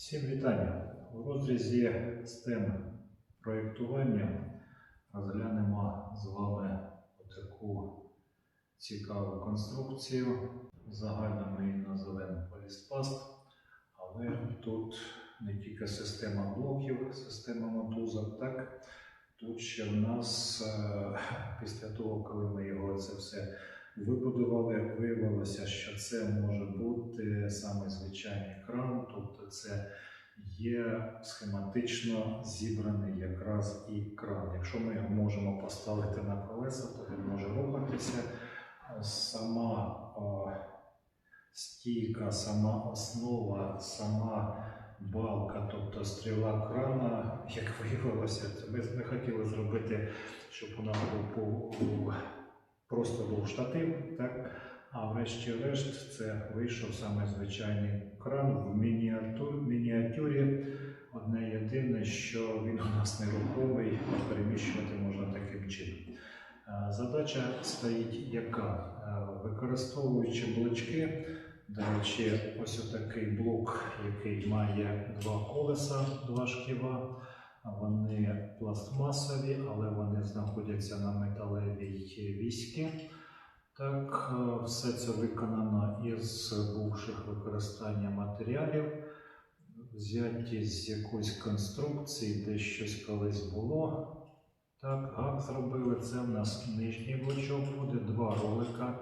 Всім вітання! У розрізі з теми проєктування розглянемо з вами таку цікаву конструкцію. Загально ми її називаємо поліспаст, але тут не тільки система блоків, система мотузок, так тут ще в нас е, після того, коли ми його це все вибудували, виявилося, що це може бути саме звичайний кран, тобто це є схематично зібраний якраз і кран. Якщо ми його можемо поставити на колеса, то він може рухатися. Сама о, стійка, сама основа, сама балка, тобто стріла крана, як виявилося, ми, хотіли зробити, щоб нас був по- просто був штатив, так? а врешті-решт це вийшов саме звичайний кран в мініатюр, мініатюрі. Одне єдине, що він у нас нерухомий, переміщувати можна таким чином. Е, Задача стоїть яка? Е, Використовуючи блочки, до речі, ось отакий блок, який має два колеса, два шківа. Вони пластмасові, але вони знаходяться на металевій віськи. Так, е, все це виконано із бувших використання матеріалів, взяті з якоїсь конструкції, де щось колись було. Так, гак зробили. Це в нас нижній блочок буде, два ролика.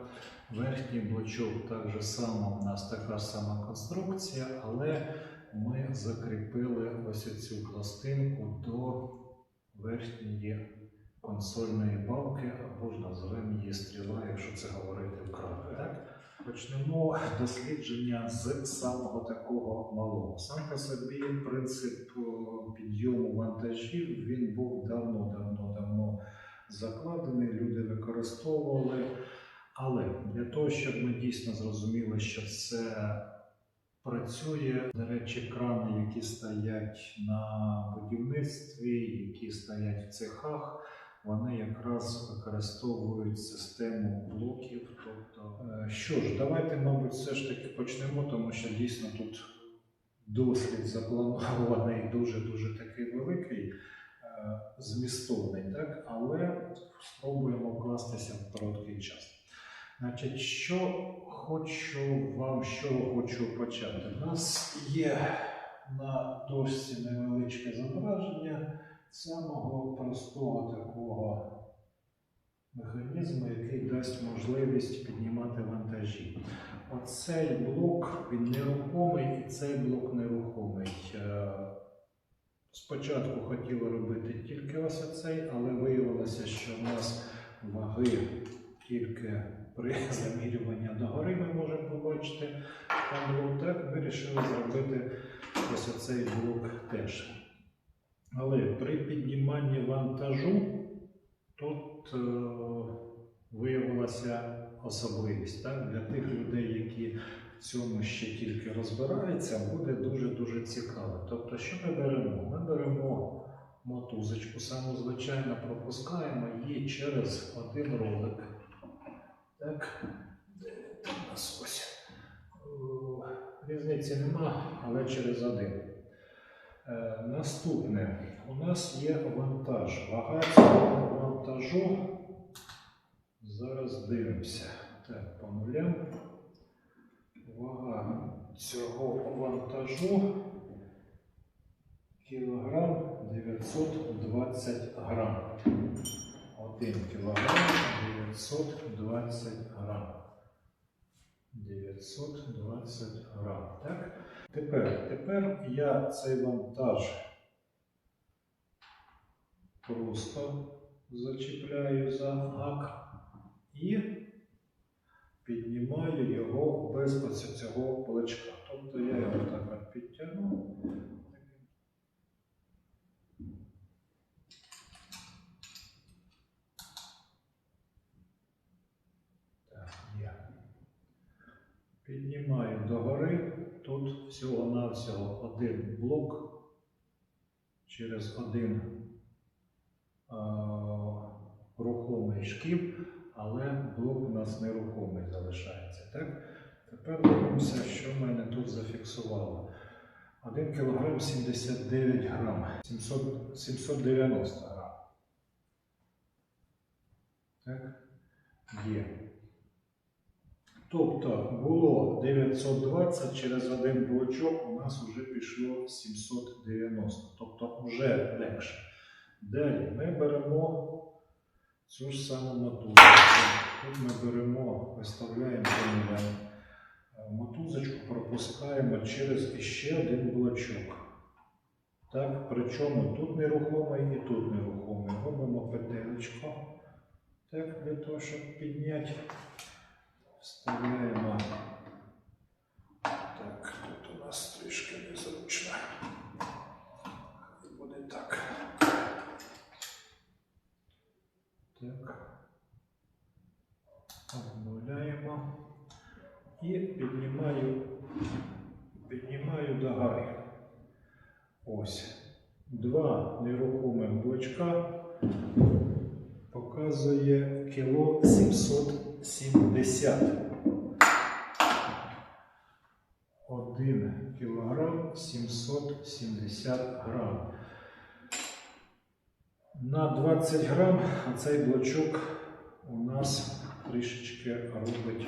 Верхній блочок так само, у нас така сама конструкція, але закріпили ось цю пластинку до верхньої консольної балки, або ж назвемо її стріла, якщо це говорити вкратце. Так? Почнемо дослідження з самого такого малого. Сам по собі принцип підйому вантажів він був давно, давно, давно закладений, люди використовували. Але для того, щоб ми дійсно зрозуміли, що це працює, до речі, крани, які стоять на будівництві, які стоять в цехах, вони якраз використовують систему блоків. Тобто, е, що ж, давайте, мабуть, все ж таки почнемо, тому що дійсно тут дослід запланований дуже-дуже такий великий, е, змістовний, так? але спробуємо вкластися в короткий час. Значить, що хочу вам, що хочу почати. У нас є на дошці невеличке зображення самого простого такого механізму, який дасть можливість піднімати вантажі. Оцей блок він нерухомий і цей блок нерухомий. Е, Спочатку хотіли робити тільки ось оцей, але виявилося, що в нас ваги тільки при замірюванні догори ми можемо побачити. Там блок так, вирішили зробити ось оцей блок теж. Але при підніманні вантажу тут е, виявилася особливість. Так? Для тих людей, які в цьому ще тільки розбираються, буде дуже-дуже цікаво. Тобто, що ми беремо? Ми беремо мотузочку, саму звичайно пропускаємо її через один ролик. Так, де у нас ось. Різниці нема, але через один. Е, наступне. У нас є вантаж. Вага цього вантажу. Зараз дивимося. Так, по нулям. Вага цього вантажу кілограм 920 грам. 1 кілограм 920 грам. 920 грам. Так? Тепер, тепер я цей вантаж просто зачіпляю за гак і піднімаю його без цього плечка. Тобто я його так підтягну. Так, є. Піднімаю догори. Тут всього-навсього один блок через один а, рухомий шків, але блок у нас нерухомий залишається. Так? Тепер дивимося, що в мене тут зафіксувало. 1 кг 79 грам. 700, 790 грам. Так? Є. Тобто було 920, через один блочок у нас вже пішло 790. Тобто вже легше. Далі ми беремо цю ж саму мотузочку. Тут ми беремо, виставляємо поміняємо мотузочку, пропускаємо через іще один блочок. Так, причому тут нерухомий і тут нерухомий. Робимо петелечко. Так, для того, щоб підняти. Вставляємо. Так, тут у нас трішки незручно. Буде так. Так. Обновляємо. І піднімаю, піднімаю до гори. Ось. Два нерухомих блочка показує кіло 770. Один кілограм 770 грам. На 20 грам цей блочок у нас трішечки робить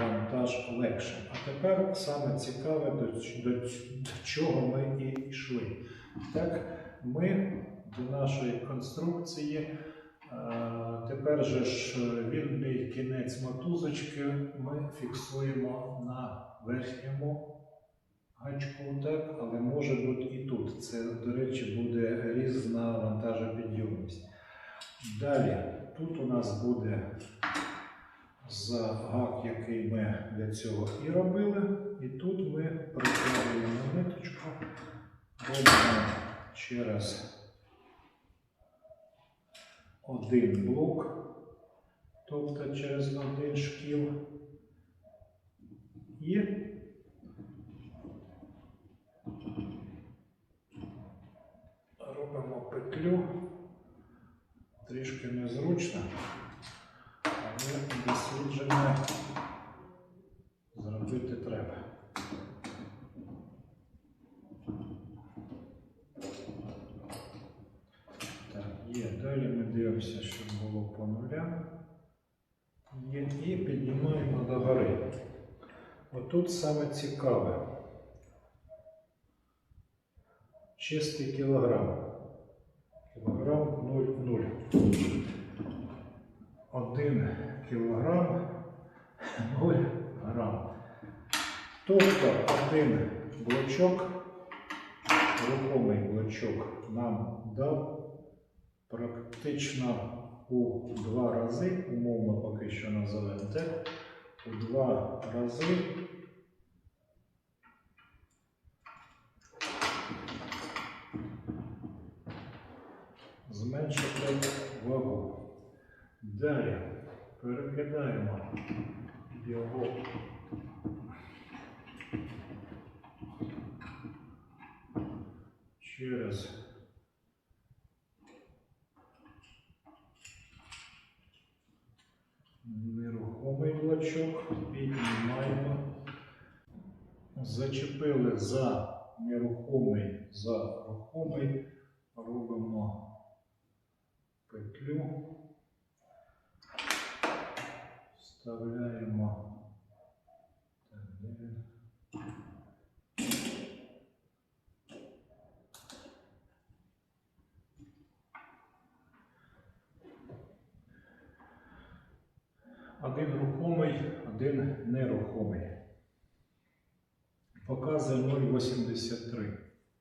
вантаж легше. А тепер саме цікаве, до, до, до чого ми і йшли. Так, ми до нашої конструкції. Е, Тепер же ж е, вільний кінець мотузочки ми фіксуємо на верхньому гачку, так, але може бути і тут. Це, до речі, буде різна вантажопідйомність. Далі, тут у нас буде за гак, який ми для цього і робили. І тут ми притягуємо ниточку, робимо через один блок, тобто через один шкіл. І робимо петлю. Трішки незручно, але дослідження зробити треба. Так, є. Дивимося, щоб було по нулям. І піднімаємо до гори. Отут саме цікаве. Чистий кілограм. Кілограм 0,0. 1 кілограм 0 грам. Тобто один блочок, рухомий блочок нам дав практично у два рази, умовно поки що називаємо так, у два рази зменшити вагу. Далі перекидаємо його через нерухомий блочок, піднімаємо, зачепили за нерухомий, за рухомий, робимо петлю, вставляємо. Так, де він? Один рухомий, один нерухомий. Показує 0,83.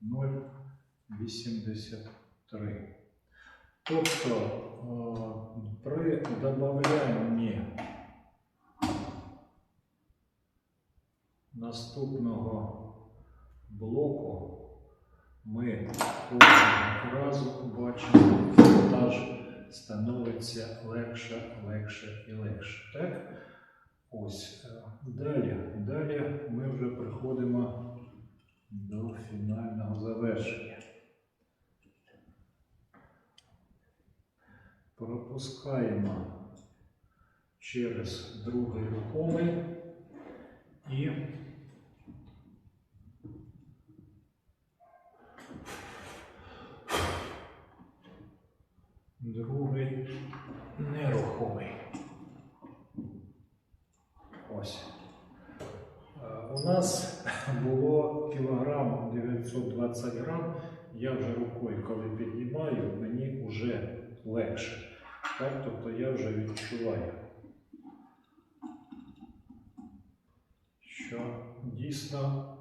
0,83. Тобто е, при додаванні наступного блоку ми кожного разу бачимо, монтаж становиться легше, легше і легше. Так? Ось. е, Далі, далі ми вже приходимо до фінального завершення. Пропускаємо через другий рухомий і другий нерухомий. Ось. Е, у нас було кілограм 920 грам. Я вже рукою, коли піднімаю, мені вже легше. Так, тобто я вже відчуваю, що дійсно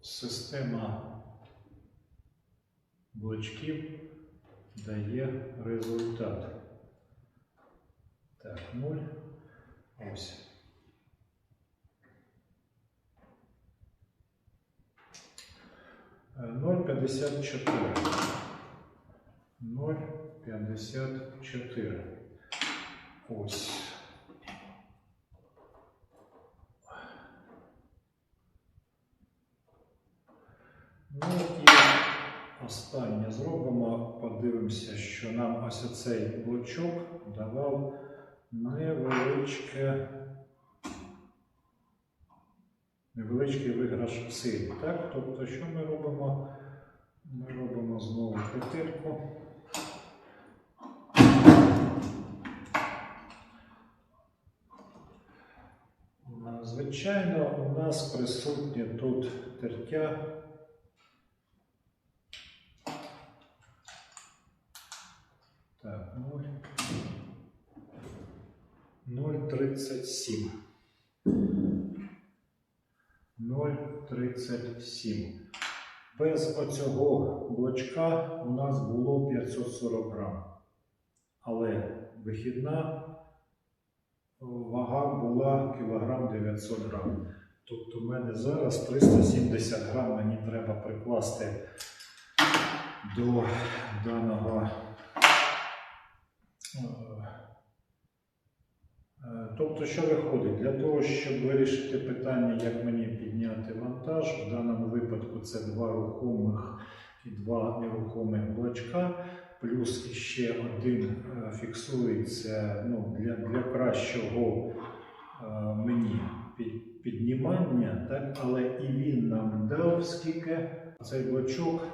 система блочків дає результат. Так, 0. Ось. 0,54. 0,54. Ось. Ну і останнє зробимо. Подивимося, що нам ось цей блочок давав невеличке, невеличкий виграш в силі. Так? Тобто, що ми робимо? Ми робимо знову петельку. Звичайно, у нас присутнє тут тертя. Так, 0. 0,37. 0,37. Без оцього блочка у нас було 540 грам. Але вихідна вага була кілограм 900 грам. Тобто в мене зараз 370 грам мені треба прикласти до даного. Е, Тобто, що виходить? Для того, щоб вирішити питання, як мені підняти вантаж, в даному випадку це два рухомих і два нерухомих блочка, плюс іще один е, фіксується ну, для, для кращого е, мені під, піднімання, так? але і він нам дав скільки цей блочок,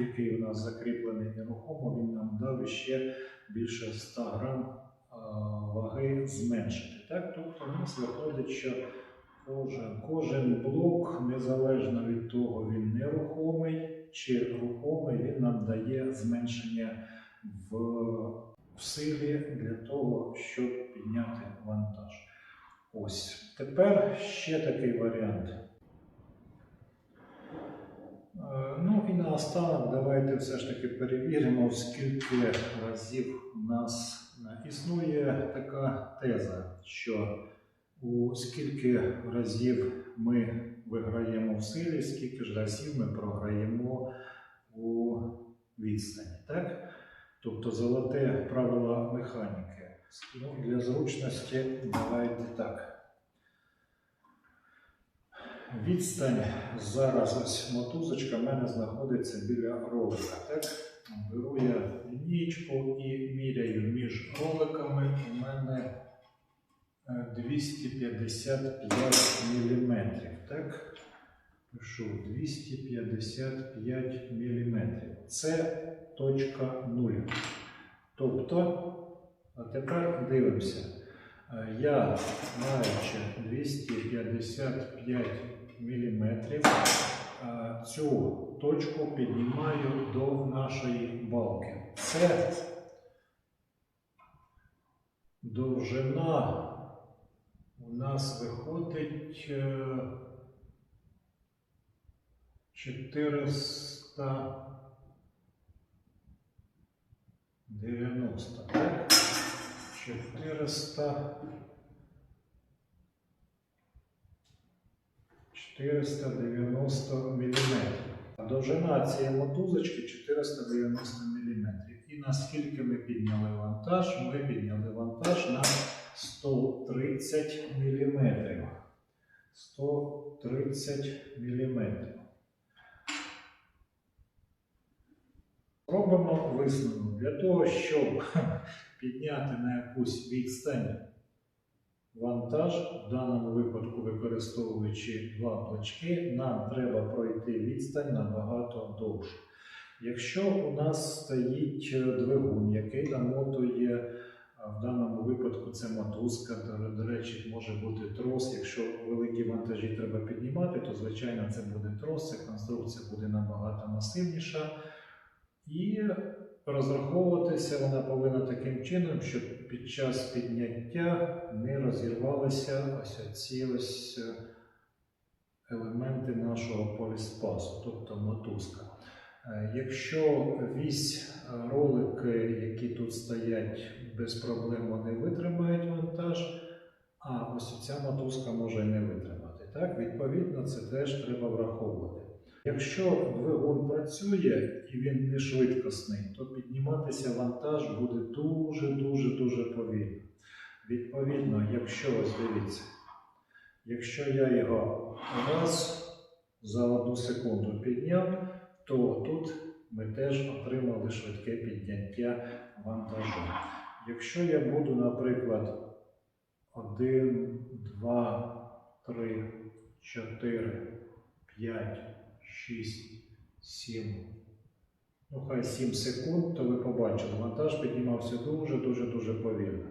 який у нас закріплений нерухомо, він нам дав іще більше 100 грам а, ваги зменшити. Так? Тобто у нас виходить, що кожен, кожен блок, незалежно від того, він нерухомий чи рухомий, він нам дає зменшення в, в силі для того, щоб підняти вантаж. Ось. Тепер ще такий варіант. Е, Ну і наостанок давайте все ж таки перевіримо, скільки разів у нас е, існує така теза, що у скільки разів ми виграємо в силі, скільки ж разів ми програємо у відстані. Так? Тобто золоте правило механіки. Ну, для зручності давайте так. Відстань зараз ось мотузочка в мене знаходиться біля ролика. Так? Беру я і міряю між роликами. У мене е, 255 мм. Так? Пишу 255 мм. Це точка 0. Тобто, а тепер дивимося. Е, Я, маючи 255 мм, цю точку піднімаю до нашої балки. Це довжина у нас виходить е, 490. Так? 400. 490 мм. Довжина цієї мотузочки 490 мм. І наскільки ми підняли вантаж? Ми підняли вантаж на 130 мм. 130 мм. Робимо висновок. Для того, щоб підняти на якусь відстань вантаж, в даному випадку використовуючи два блочки, нам треба пройти відстань набагато довше. Якщо у нас стоїть е, двигун, який намотує, в даному випадку це мотузка, до речі, може бути трос. Якщо великі вантажі треба піднімати, то звичайно це буде трос, ця конструкція буде набагато масивніша. І розраховуватися вона повинна таким чином, щоб під час підняття не розірвалися ось ці ось е, елементи нашого поліспасу, тобто мотузка. Е, Якщо вісь е, ролики, які тут стоять, без проблем вони витримають вантаж, а ось ця мотузка може не витримати. Так? Відповідно, це теж треба враховувати. Якщо двигун працює і він не швидкісний, то підніматися вантаж буде дуже-дуже дуже повільно. Відповідно, якщо ось дивіться, якщо я його раз за одну секунду підняв, то тут ми теж отримали швидке підняття вантажу. Якщо я буду, наприклад, 1, 2, 3, 4, 5, 6, 7, ну хай 7 секунд, то ви побачили, вантаж піднімався дуже-дуже-дуже повільно.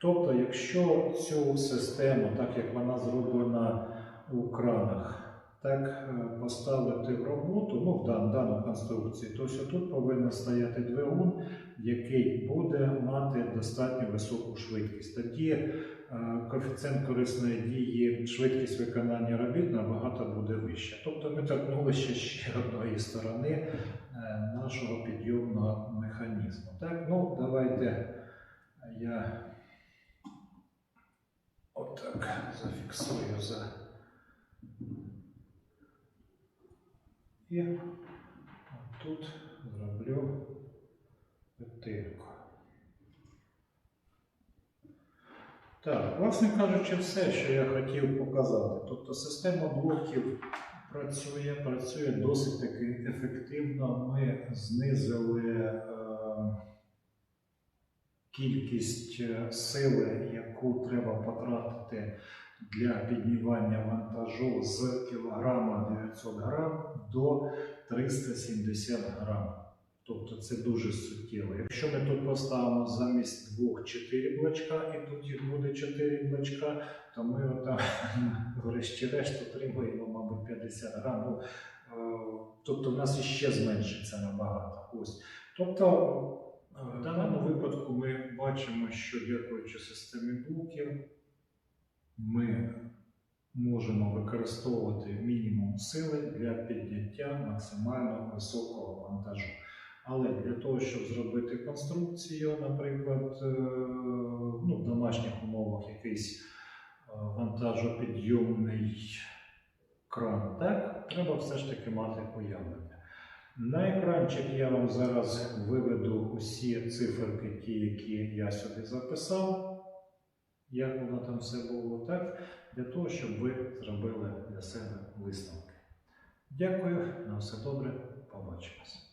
Тобто, якщо цю систему, так як вона зроблена у кранах, так е, поставити в роботу, ну, в дан- дану конструкцію, то ось тут повинен стояти двигун, який буде мати достатньо високу швидкість. Тоді коефіцієнт корисної дії, швидкість виконання робіт набагато буде вища. Тобто ми торкнулися ще одної сторони е, нашого підйомного механізму. Так, ну давайте я отак зафіксую за. І тут зроблю петельку. Так, власне кажучи, все, що я хотів показати. Тобто система блоків працює, працює досить таки ефективно. Ми знизили е, кількість е, сили, яку треба потратити для піднімання вантажу з кілограма 900 грам до 370 грам. Тобто це дуже суттєво. Якщо ми тут поставимо замість двох 4 блочка, і тут їх буде 4 блочка, то ми отам, врешті-решт, отримуємо, мабуть, 50 грам. Ну, е, тобто в нас іще зменшиться набагато. Ось. Тобто, е, в даному випадку ми бачимо, що дякуючи системі блоків, ми можемо використовувати мінімум сили для підняття максимально високого вантажу. Але для того, щоб зробити конструкцію, наприклад, е, ну, в домашніх умовах якийсь е, вантажопідйомний кран, так, треба все ж таки мати уявлення. На екранчик я вам зараз виведу усі циферки, ті, які я сюди записав як воно там все було, так, для того, щоб ви зробили для себе висновки. Дякую, на все добре, побачимось.